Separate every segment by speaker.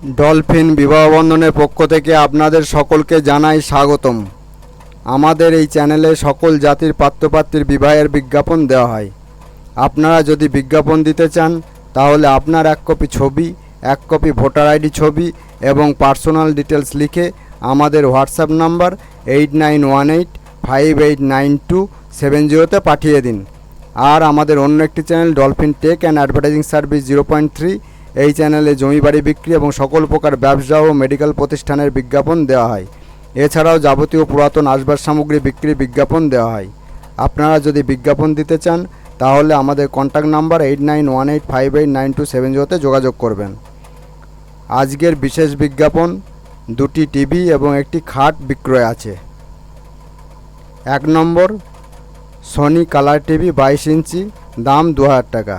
Speaker 1: Dolphin বিবাহ বন্ধনের পক্ষ থেকে আপনাদের সকলকে জানাই স্বাগতম। আমাদের এই চ্যানেলে সকল জাতির পাত্রপাত্রীর বিবাহের বিজ্ঞাপন দেওয়া হয়। আপনারা যদি বিজ্ঞাপন দিতে চান, তাহলে আপনার এক কপি ছবি, এক কপি ভোটার আইডি ছবি এবং পার্সোনাল ডিটেলস লিখে আমাদের WhatsApp number eight nine one eight five eight nine two seven জিরোতে পাঠিয়ে দিন। আর আমাদের অন্য একটি channel Dolphin tech and advertising service zero point three এই চ্যানেলে জমি বাড়ি বিক্রি এবং সকল প্রকার ব্যবসা ও মেডিকেল প্রতিষ্ঠানের বিজ্ঞাপন দেওয়া হয়। এছাড়াও যাবতীয় পুরাতন আসবাব সামগ্রী বিক্রি বিজ্ঞাপন দেওয়া হয়। আপনারা যদি বিজ্ঞাপন দিতে চান, তাহলে আমাদের contact number eight nine one eight five eight nine two seven জিরোতে যোগাযোগ করবেন। আজকের বিশেষ বিজ্ঞাপন, দুটি টিভি এবং একটি খাট বিক্রয় আছে। এক নম্বর সনি কালার টিভি বাইশ ইঞ্চি, দাম দু হাজার টাকা।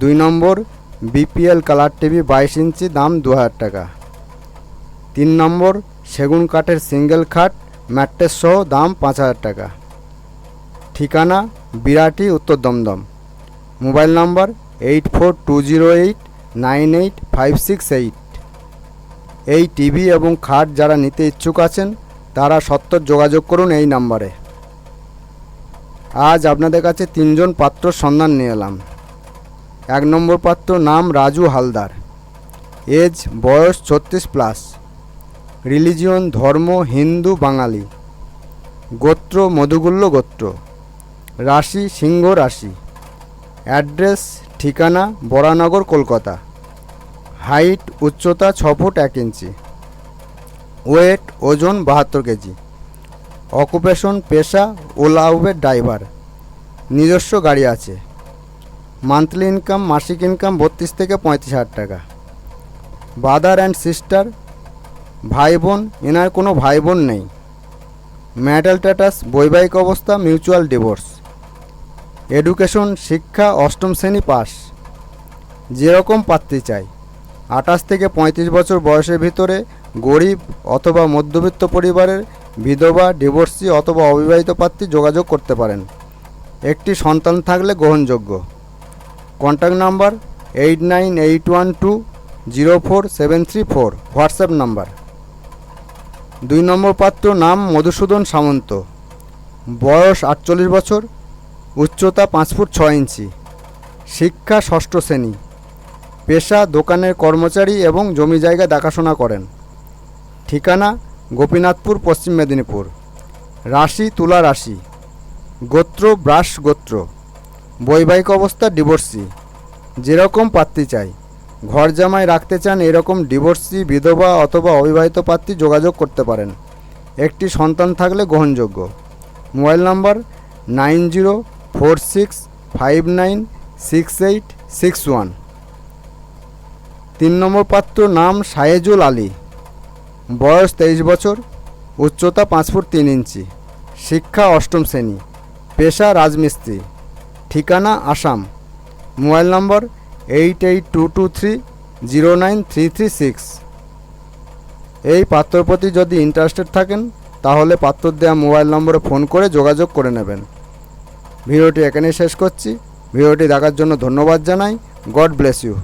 Speaker 1: দুই নম্বর বিপিএল কালার টিভি বাইশ ইঞ্চি, দাম দু হাজার টাকা। তিন নম্বর, সেগুন কাঠের সিঙ্গেল খাট, ম্যাট্রেস সহ দাম পাঁচ হাজার টাকা। ঠিকানা, Birati, Uttar Dumdum. Mobile number, eight four two zero eight, nine eight five six eight. এই টিভি এবং খাট যারা নিতে ইচ্ছুক আছেন, তারা সত্তর যোগাযোগ করুন এই নাম্বারে। আজ আপনাদের কাছে তিনজন পাত্র সন্ধান নিয়ে এলাম। এক নম্বর পাত্র নাম রাজু হালদার। এজ, বয়স ছত্রিশ প্লাস। রিলিজিয়ন, ধর্ম, হিন্দু, বাঙালি। গোত্র মধুগুল্য গোত্র। রাশি, সিংহ রাশি। অ্যাড্রেস, ঠিকানা, বরানগর, কলকাতা। হাইট, উচ্চতা ছ ফুট এক ইঞ্চি। ওয়েট, ওজন বাহাত্তর কেজি। অকুপেশন, পেশা ওলা উবের ড্রাইভার। নিজস্ব গাড়ি আছে। মান্থলি ইনকাম মাসিক ইনকাম বত্রিশ থেকে পঁয়ত্রিশ হাজার টাকা। ব্রাদার অ্যান্ড সিস্টার ভাই বোন, এনার কোনো ভাই বোন নেই। ম্যাটাল স্ট্যাটাস বৈবাহিক অবস্থা মিউচুয়াল ডিভোর্স এডুকেশন শিক্ষা, অষ্টম শ্রেণি পাস। যেরকম পাত্রী চাই। আঠাশ থেকে পঁয়ত্রিশ বছর বয়সের ভিতরে গরিব অথবা মধ্যবিত্ত পরিবারের বিধবা ডিভোর্সি অথবা অবিবাহিত প্রার্থী যোগাযোগ করতে পারেন। একটি সন্তান থাকলে গ্রহণযোগ্য। Contact number eight nine eight one two zero four seven three four WhatsApp number দুই নম্বর পাত্র নাম মধুসূদন সামন্ত। বয়স আটচল্লিশ বছর, উচ্চতা পাঁচ ফুট ছ ইঞ্চি। শিক্ষা ষষ্ঠ শ্রেণি। পেশা দোকানের কর্মচারী এবং জমি জায়গা দেখাশোনা করেন। ঠিকানা গোপীনাথপুর, পশ্চিম মেদিনীপুর। রাশি তুলা রাশি। গোত্র ব্রাশ গোত্র। বৈবাহিক অবস্থা ডিভোর্সি যেরকম পাত্রী চাই। ঘর জামাই রাখতে চান এরকম ডিভোর্সি বিধবা অথবা অবিবাহিত পাত্রী যোগাযোগ করতে পারেন। একটি সন্তান থাকলে গ্রহণযোগ্য। Mobile number nine zero four six five nine six eight six one. তিন নম্বর পাত্র নাম সায়েজুল আলী। বয়স তেইশ বছর, উচ্চতা পাঁচ ফুট তিন ইঞ্চি। শিক্ষা অষ্টম শ্রেণি। পেশা রাজমিস্ত্রি। ঠিকানা Assam. Mobile number eight eight two two three zero nine three three six এই পাত্রর প্রতি যদি ইন্টারেস্টেড থাকেন, তাহলে পাত্র দেওয়া মোবাইল নম্বরে ফোন করে যোগাযোগ করে নেবেন। ভিডিওটি এখানেই শেষ করছি। ভিডিওটি দেখার জন্য ধন্যবাদ জানাই। God bless you